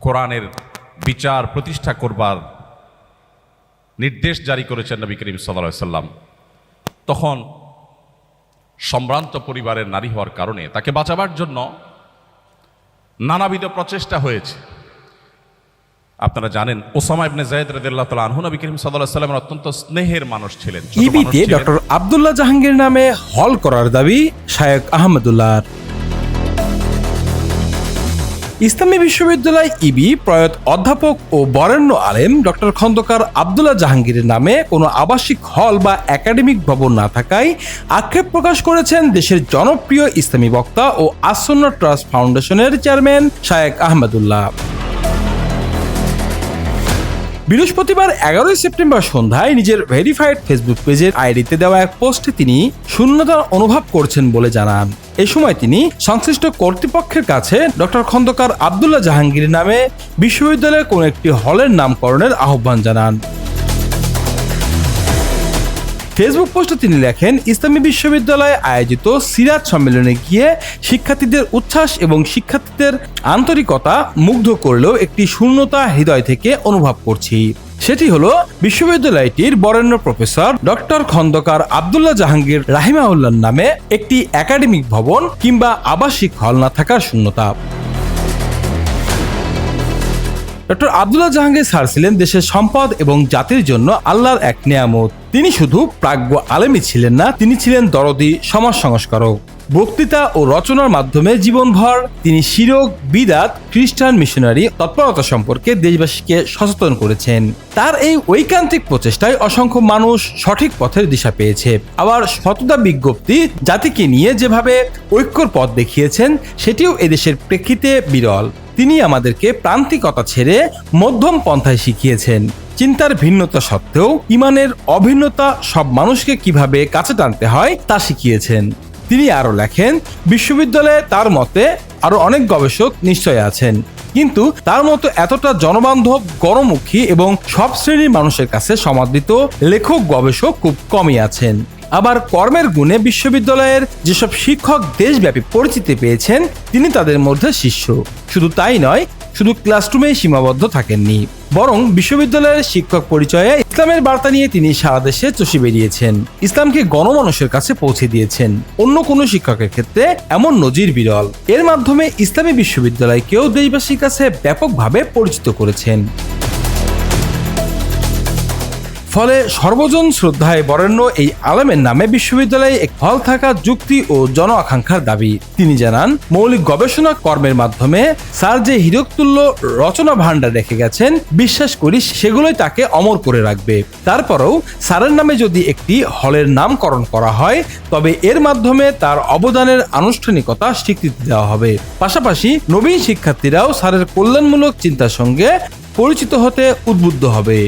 কোরআনের বিচার প্রতিষ্ঠা করবার নির্দেশ জারি করেছেন নবী করিম সাল্লাহ সাল্লাম। তখন সম্ভ্রান্ত পরিবারের নারী হওয়ার কারণে তাকে বাঁচাবার জন্য নানাবিধ প্রচেষ্টা হয়েছে। আপনারা জানেন ওসামা ইবনে জায়দ রাদিয়াল্লাহু তাআলা আনহু নবী করিম সাল্লাল্লাহু আলাইহি সাল্লামের অত্যন্ত স্নেহের মানুষ ছিলেন ইবিতে ডক্টর আবদুল্লাহ জাহাঙ্গীর নামে হল করার দাবি শায়েক আহমদুল্লাহর। ইসলামী বিশ্ববিদ্যালয় ইবি প্রয়াত অধ্যাপক ও বরেণ্য আলেম ডক্টর খন্দকার আবদুল্লাহ জাহাঙ্গীরের নামে কোনো আবাসিক হল বা একাডেমিক ভবন না থাকায় আক্ষেপ প্রকাশ করেছেন দেশের জনপ্রিয় ইসলামী বক্তা ও আসন্ন ট্রাস্ট ফাউন্ডেশনের চেয়ারম্যান শায়েক আহমদুল্লাহ। বৃহস্পতিবার এগারোই সেপ্টেম্বর সন্ধ্যায় নিজের ভেরিফাইড ফেসবুক পেজের আইডিতে দেওয়া এক পোস্টে তিনি শূন্যতার অনুভব করছেন বলে জানান। এ সময় তিনি সংশ্লিষ্ট কর্তৃপক্ষের কাছে ডক্টর খন্দকার আবদুল্লাহ জাহাঙ্গীর নামে বিশ্ববিদ্যালয়ের কোন একটি হলের নামকরণের আহ্বান জানান। ফেসবুক পোস্টে তিনি লেখেন, ইসলামী বিশ্ববিদ্যালয়ে আয়োজিত সিরাজ সম্মেলনে গিয়ে শিক্ষার্থীদের উচ্ছ্বাস এবং শিক্ষার্থীদের আন্তরিকতা মুগ্ধ করলেও একটি শূন্যতা হৃদয় থেকে অনুভব করছি। সেটি হলো বিশ্ববিদ্যালয়টির বরেণ্য প্রফেসর ডক্টর খন্দকার আবদুল্লাহ জাহাঙ্গীর রাহিমাউল্লার নামে একটি একাডেমিক ভবন কিংবা আবাসিক হল না থাকার শূন্যতা। ডক্টর আবদুল্লাহ জাহাঙ্গীর স্যার ছিলেন দেশের সম্পদ এবং জাতির জন্য আল্লাহর এক নিয়ামত। তিনি শুধু প্রাজ্ঞ আলেমী ছিলেন না, তিনি ছিলেন দরদি সমাজ সংস্কারক বক্তৃতা ও রচনার মাধ্যমে জীবনভর তিনি শিরক, বিদাত, খ্রিস্টান মিশনারি তৎপরতা সম্পর্কে দেশবাসীকে সচেতন করেছেন। তার এই ঐকান্তিক প্রচেষ্টায় অসংখ্য মানুষ সঠিক পথের দিশা পেয়েছে। আবার সততা বিজ্ঞপ্তি জাতিকে নিয়ে যেভাবে ঐক্যর পথ দেখিয়েছেন, সেটিও এদেশের প্রেক্ষিতে বিরল। তিনি আমাদেরকে প্রান্তিকতা ছেড়ে মধ্যম পন্থায় শিখিয়েছেন। চিন্তার ভিন্নতা সত্ত্বেও ইমানের অভিন্নতা সব মানুষকে কীভাবে কাছে টানতে হয় তা শিখিয়েছেন। তিনি আরও লেখেন, বিশ্ববিদ্যালয়ে তার মতে আরও অনেক গবেষক নিশ্চয় আছেন, কিন্তু তার মতো এতটা জনবান্ধব, গণমুখী এবং সব শ্রেণির মানুষের কাছে সমাদৃত লেখক গবেষক খুব কমই আছেন। আবার কর্মের গুণে বিশ্ববিদ্যালয়ের যেসব শিক্ষক দেশব্যাপী পরিচিতি পেয়েছেন, তিনি তাদের মধ্যে শিষ্য। শুধু তাই নয়, শুধু ক্লাসরুমেই সীমাবদ্ধ থাকেননি, বরং বিশ্ববিদ্যালয়ের শিক্ষক পরিচয়ে ইসলামের বার্তা নিয়ে তিনি সারা দেশে চষে বেরিয়েছেন। ইসলামকে গণমানুষের কাছে পৌঁছে দিয়েছেন। অন্য কোনো শিক্ষকের ক্ষেত্রে এমন নজির বিরল। এর মাধ্যমে ইসলামী বিশ্ববিদ্যালয়কেও দেশবাসীর কাছে ব্যাপকভাবে পরিচিত করেছেন। ফলে সর্বজন শ্রদ্ধায় বরেণ্য এই আলমের নামে বিশ্ববিদ্যালয়ে এক ফল থাকা যুক্তি ও জন আকাঙ্ক্ষার দাবি। তিনি জানান, মৌলিক গবেষণা কর্মের মাধ্যমে স্যার যে হীরকতুল্য রচনা ভাণ্ডার রেখে গেছেন, বিশ্বাস করি সেগুলোই তাকে অমর করে রাখবে। তারপরেও স্যারের নামে যদি একটি হলের নামকরণ করা হয়, তবে এর মাধ্যমে তার অবদানের আনুষ্ঠানিকতা স্বীকৃতি দেওয়া হবে। পাশাপাশি নবীন শিক্ষার্থীরাও স্যারের কল্যাণমূলক চিন্তার সঙ্গে পরিচিত হতে উদ্বুদ্ধ হবে।